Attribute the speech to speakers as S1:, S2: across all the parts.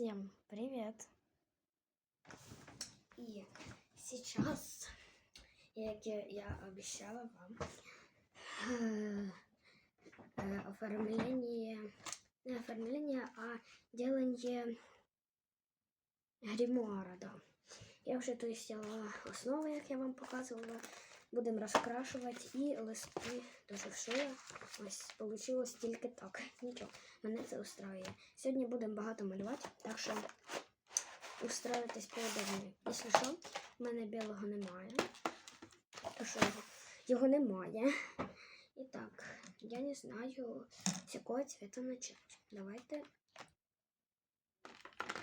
S1: Всем привет! И сейчас, как я, обещала вам, э, э, оформление, не оформление, а делание гримуара, да. Я вже то зробила основу, як я вам показувала. Будемо розкрашувати і листи до шевшуя. Ось вийшло тільки так. Нічого, мене це устраює. Сьогодні будемо багато малювати, так що устроїтесь поудобніше. Якщо що, в мене білого немає. То що його, немає. І так, я не знаю, з якого цвіта почати. Давайте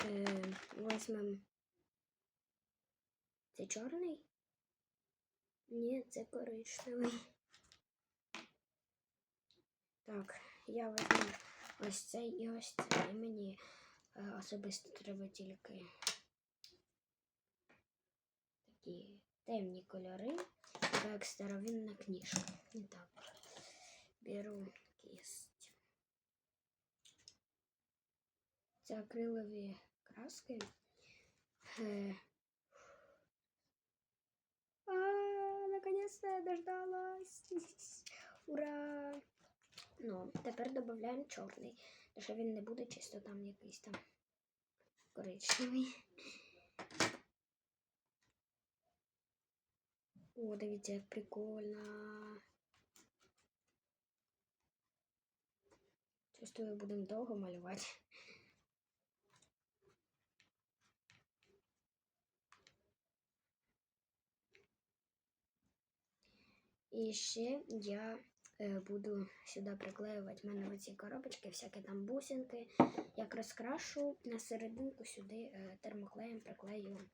S1: е, візьмемо це чорний. Ні, це коричневий. Так, я візьму ось цей і ось цей. Мені е, особисто треба тільки такі темні кольори, як старовинна книжка. І так, беру кисть. Це акрилові краски. Е, наконец-то я дождалась. Ура! Ну, тепер додаємо чорний, тому що він не буде чисто там якийсь там коричневий. О, дивіться, як прикольно. Чувствую, будемо довго малювати. І ще я е, буду сюди приклеювати в мене оці коробочки, всякі там бусинки. Як розкрашу на серединку сюди е, термоклеєм приклею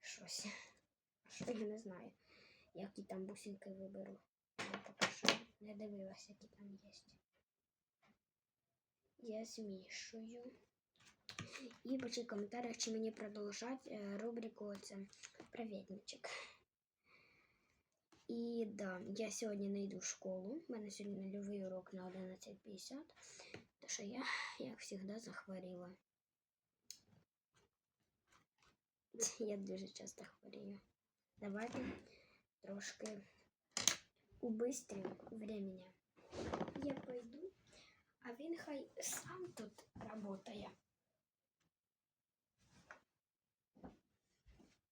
S1: щось. Що я не знаю, які там бусинки виберу. Не дивилася, які там є. Я змішую. І пишіть в коментарях, чи мені продовжати е, рубрику це «Провідничок». І да, я сьогодні не йду в школу. У мене сьогодні нульовий урок на 11.50, тому що я, як завжди, захворіла. Я дуже часто хворію. Давайте трошки убыстрим времени. Я пойду, а він хай сам тут работає.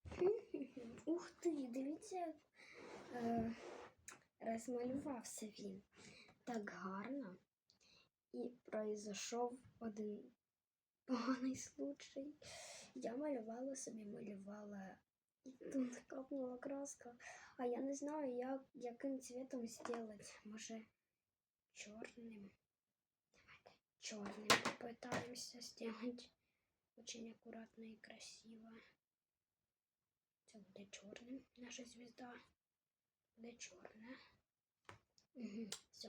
S1: Ух ти, дивіться, як е, розмалювався він так гарно. І произошов один поганий случай. Я малювала собі, малювала, і тут капнула краска. А я не знаю, як, яким цветом зробити. Може, чорним. Давайте чорним попытаемся сделать. Очень аккуратно и красиво. Це буде чорним наша звезда. Буде чорне. Угу, все.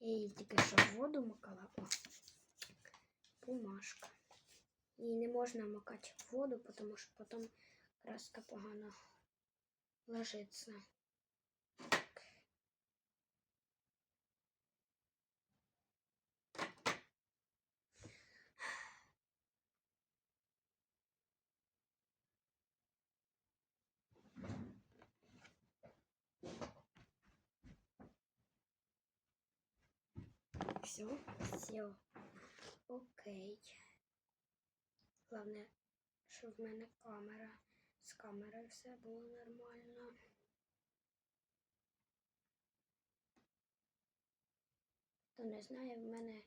S1: Я її що в воду макала. О, бумажка. Її не можна макати в воду, тому що потім краска погано ложиться. Все, все. Окей. Головне, щоб в мене камера. З камерою все було нормально. Хто не знає, в мене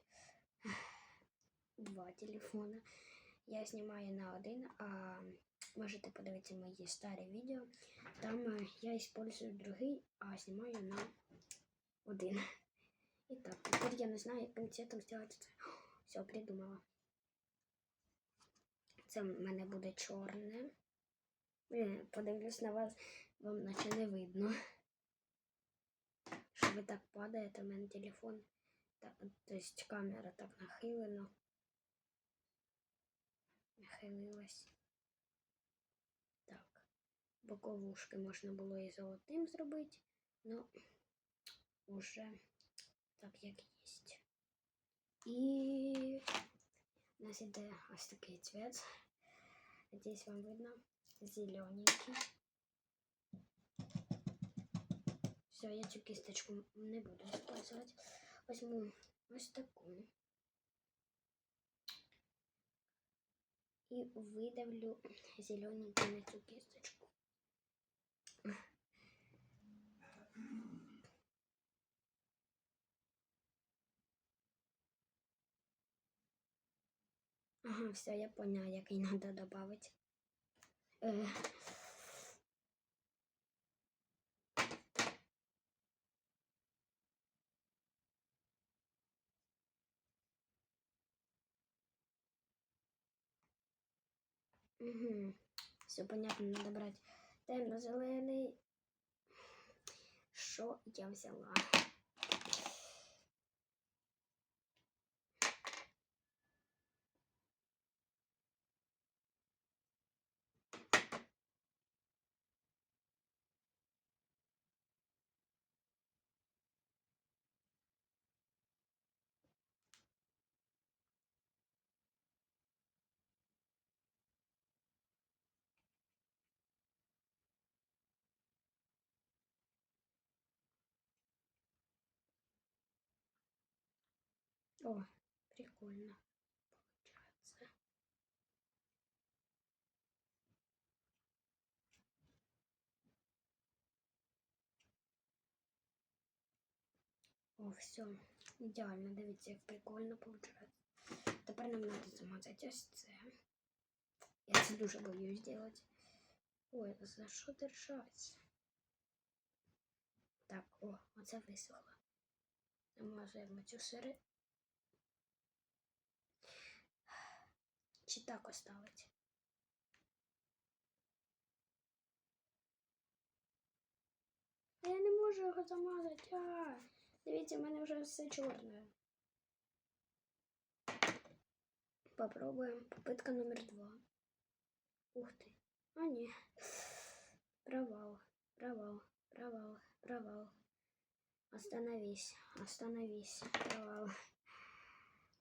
S1: два телефони. Я знімаю на один, а можете подивитися мої старі відео. Там е, я використовую другий, а знімаю на один. І так, тепер я не знаю, яким цветом зробити це. Все, придумала. Це в мене буде чорне. Блін, подивлюсь на вас, вам наче не видно. Що ви так падаєте, у мене телефон. Так, тобто камера так нахилена. Нахилилась. Так. Боковушки можна було і золотим зробити, но уже так як є. І У нас іде ось такий цвет. Надіюсь, вам видно. Зелененький. Все, я цю кисточку не буду использовать. Возьму ось таку. І видавлю зелененький на цю кисточку. Ага, все, я поняла, який надо добавить. Е, Угу. Все понятно, надо брать темно-зелений. Що я взяла? О, прикольно. Получается. О, все. Ідеально, дивіться, як прикольно виходить. Тепер нам треба замазати ось це. Я це дуже боюсь зробити. Ой, за що держаться? Так, о, оце висохло. Замазуємо цю сири. Чи так оставить? А я не можу його замазати. А, дивіться, в мене вже все чорне. Попробуємо. Попитка номер два. Ух ти. А ні. Провал. Провал. Провал. Провал. Остановись. Остановись. Провал.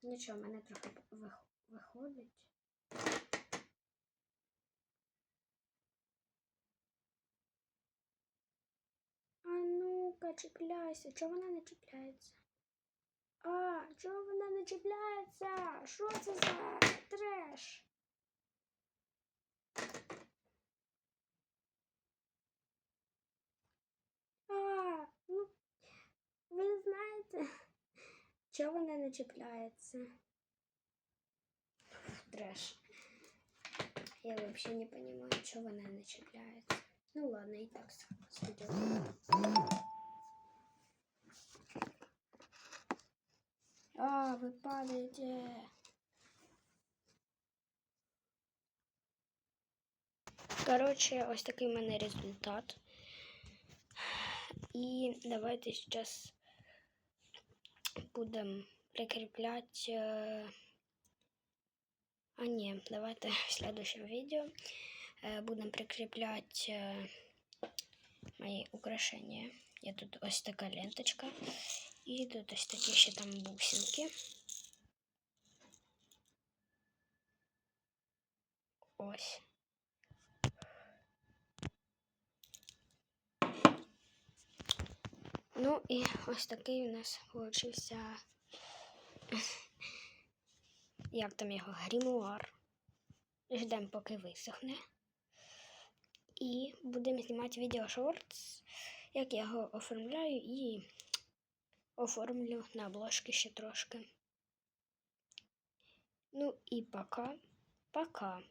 S1: Нічого, мене трохи вих- виходить. А ну-ка, чіпляйся. Чого вона не чіпляється? А, чого вона не чіпляється? Що це за треш? А, ну, ви знаєте, чого вона не чіпляється? Треш. Я вообще не понимаю, чего она начепляется. Ну ладно, и так сойдет. А, вы падаете. Короче, ось такий в мене результат. І давайте зараз будемо прикріпляти. е, А ні, давайте в следующем видео э, будем прикреплять э, мои украшения. Я тут ось така ленточка. І тут ось такі ще там бусинки. Ось. Ну і ось такий у нас получився. Як там його грімуар. Ждемо, поки висохне. І будемо знімати відео шортс, як я його оформляю і оформлю на обложки ще трошки. Ну і пока. Пока.